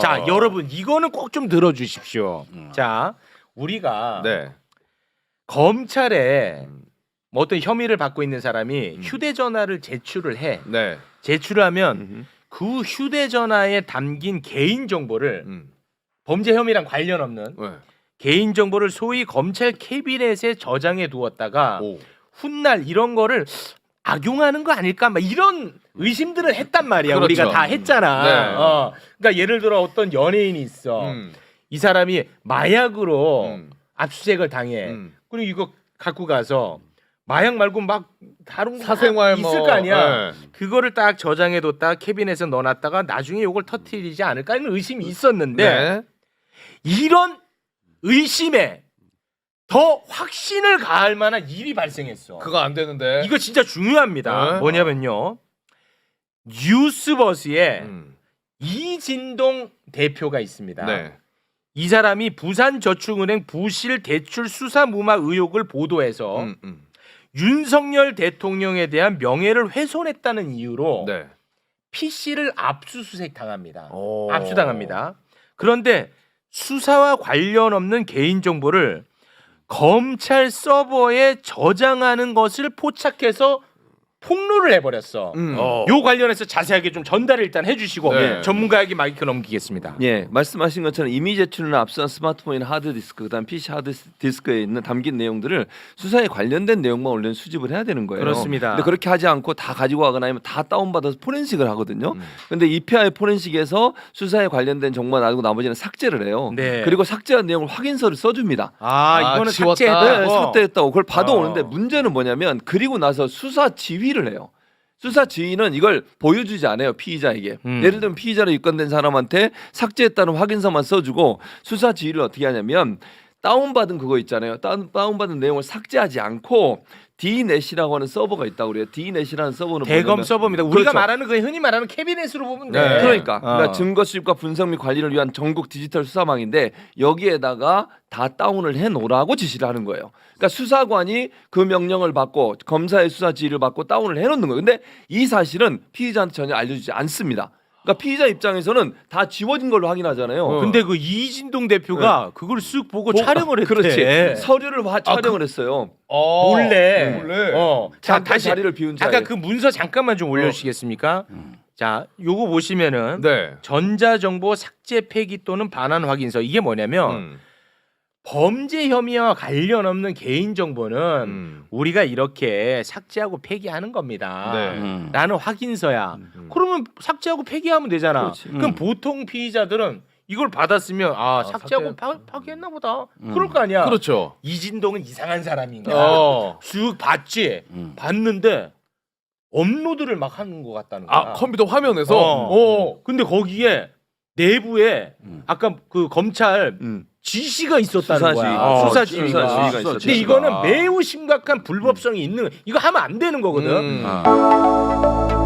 자, 어. 여러분 이거는 꼭 좀 들어주십시오. 자, 우리가 네. 검찰에 음. 뭐 어떤 혐의를 받고 있는 사람이 휴대전화를 제출을 해. 네. 제출을 하면 음. 그 휴대전화에 담긴 개인 정보를 음. 범죄 혐의랑 관련 없는 네. 개인 정보를 소위 검찰 캐비넷에 저장해 두었다가 오. 훗날 이런 거를 악용하는 거 아닐까? 막 이런 의심들을 했단 말이야. 그렇죠. 우리가 다 했잖아. 네. 어. 그러니까 예를 들어 어떤 연예인이 있어. 음. 이 사람이 마약으로 음. 압수수색을 당해. 음. 그리고 이거 갖고 가서 마약 말고 막 다른 거 사생활 있을 뭐, 거 아니야. 네. 그거를 딱 저장해뒀다 캐비넷에 넣어놨다가 나중에 이걸 터트리지 않을까 하는 의심이 있었는데 네. 이런 의심에 더 확신을 가할 만한 일이 발생했어. 그거 안 되는데. 이거 진짜 중요합니다. 네. 뭐냐면요. 뉴스버스에 음. 이진동 대표가 있습니다. 네. 이 사람이 부산저축은행 부실 대출 수사 무마 의혹을 보도해서 음, 음. 윤석열 대통령에 대한 명예를 훼손했다는 이유로 네. PC를 압수수색 당합니다. 오. 압수당합니다. 그런데 수사와 관련 없는 개인 정보를 검찰 서버에 저장하는 것을 포착해서 폭로를 해버렸어. 음. 요 관련해서 자세하게 좀 전달을 일단 해주시고 네. 전문가에게 마이크 넘기겠습니다. 예, 말씀하신 것처럼 이미 제출이나 압수한 스마트폰이나 하드디스크, 그다음 PC 하드디스크에 있는 담긴 내용들을 수사에 관련된 내용만 원래는 수집을 해야 되는 거예요. 그렇습니다. 근데 그렇게 하지 않고 다 가지고 가거나 아니면 다 다운받아서 포렌식을 하거든요. 음. 근데 EPI 포렌식에서 수사에 관련된 정보만 놔두고 나머지는 삭제를 해요. 네. 그리고 삭제한 내용을 확인서를 써줍니다. 아, 아, 이거는. 네, 삭제했다고. 삭제했다고 그걸 받아오는데 어. 문제는 뭐냐면 그리고 나서 수사 지휘 를 해요. 수사 지휘는 이걸 보여주지 않아요 피의자에게. 음. 예를 들면 피의자로 입건된 사람한테 삭제했다는 확인서만 써주고 수사 지휘를 어떻게 하냐면 다운받은 그거 있잖아요. 다운, 다운받은 내용을 삭제하지 않고 D넷이라고 하는 서버가 있다고 그래요. D넷이라는 서버는 대검 뭐냐면- 서버입니다. 우리가 그렇죠. 말하는 그 흔히 말하는 캐비넷으로 보면 돼. 네. 그러니까, 어. 그러니까 증거 수집과 분석 및 관리를 위한 전국 디지털 수사망인데 여기에다가 다 다운을 해 놓으라고 지시를 하는 거예요. 그러니까 수사관이 그 명령을 받고 검사의 수사 지휘를 받고 다운을 해 놓는 거예요. 근데 이 사실은 피의자한테 전혀 알려주지 않습니다. 그러니까 피의자 입장에서는 다 지워진 걸로 확인하잖아요. 어. 근데 그 이진동 대표가 그걸 쓱 보고 보- 촬영을 했대. 그렇지. 서류를 화- 촬영을 했어요. 어. 몰래. 몰래. 어. 자, 잠깐 다시 자리를 비운 자리에. 잠깐 그 문서 잠깐만 좀 올려 주시겠습니까? 자, 요거 보시면은 네. 전자정보 삭제 폐기 또는 반환 확인서 이게 뭐냐면 음. 범죄 혐의와 관련 없는 개인 정보는 음. 우리가 이렇게 삭제하고 폐기하는 겁니다. 네. 라는 확인서야. 음. 그러면 삭제하고 폐기하면 되잖아. 그렇지. 그럼 보통 피의자들은 이걸 받았으면 아, 삭제하고 삭제. 파, 파기했나 보다. 그럴 거 아니야. 그렇죠. 이진동은 이상한 사람인가. 어. 쑥 봤지. 봤는데 업로드를 막 하는 것 같다는 거야. 아 컴퓨터 화면에서. 어. 어. 근데 거기에 내부에 아까 그 검찰 음. 지시가 있었다는 수사지, 거야. 어, 수사지휘가. 수사지휘가 있었지. 근데 이거는 매우 심각한 불법성이 음. 있는 이거 하면 안 되는 거거든. 음. 아.